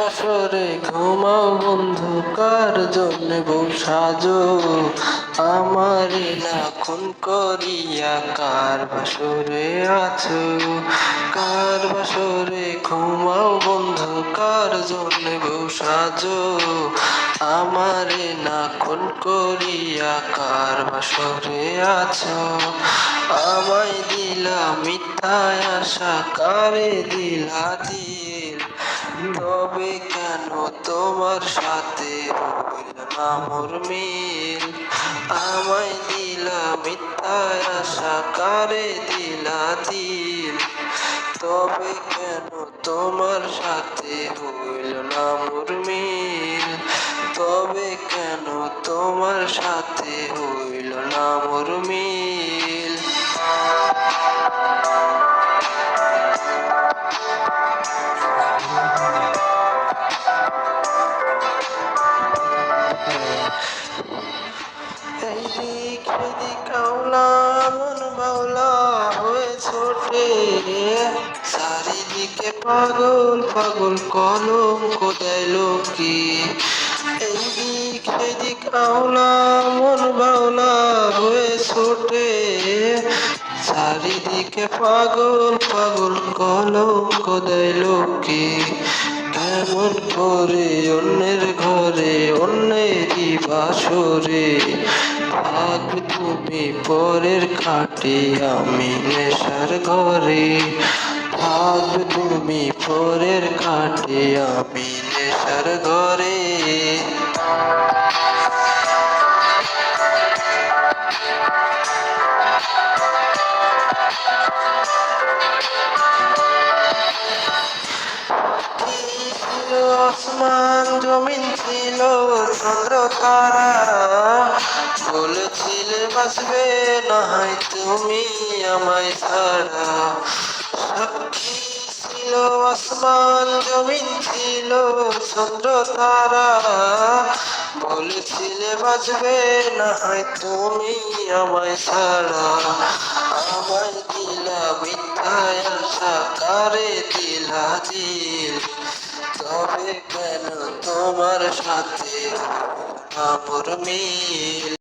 বাসরে ঘুমাও বন্ধু কার জন্য বউ সাজো। আমারে না খুন করিয়া কার বাসরে আছো? কার বাসরে ঘুমাও বন্ধু কার জন্য বউ সাজো। আমারে না খুন করিয়া কার বাসরে আছো? আমায় দিলা মিথ্যায় আশা, কারে দিলা দিল তবে কেন তোমার সাথে হইল না মোর মিল? আমায় দিলা মিথ্যায় আশা, কারে দিলা দিল? তবে কেন তোমার সাথে হইল না মোর মিল? তবে কেন তোমার সাথে হইল না মোর মিল? আওলা মন বাউলা হয়ে ছোটে। চারিদিকে পাগল পাগল কলম কোদায় লোকে। এই দিক সেদিক আওলা, মন বাউলা হয়ে ছোটে। চারিদিকে পাগল পাগল কলম কোদায় লোকে। কেমন করে অন্যের ঘরে, অন্যেরই বাসরে। থাকবে তুমি পরের খাটে আমি নেশার ঘরে। থাকবে তুমি পরের খাটে আমি নেশার ঘরে। আসমান জমিন ছিল চন্দ্র তারা বাসবে না হয় তুমি আমায় ছাড়া। সাক্ষী ছিল আসমান, জমিন ছিল চন্দ্র তারা বলেছিলে বাজবে না তুমি আমায় ছাড়া। আমায় দিলা মিথ্যায় আশা, কারে দিলা দিল? তবে কেন তোমার সাথে আমার মিল?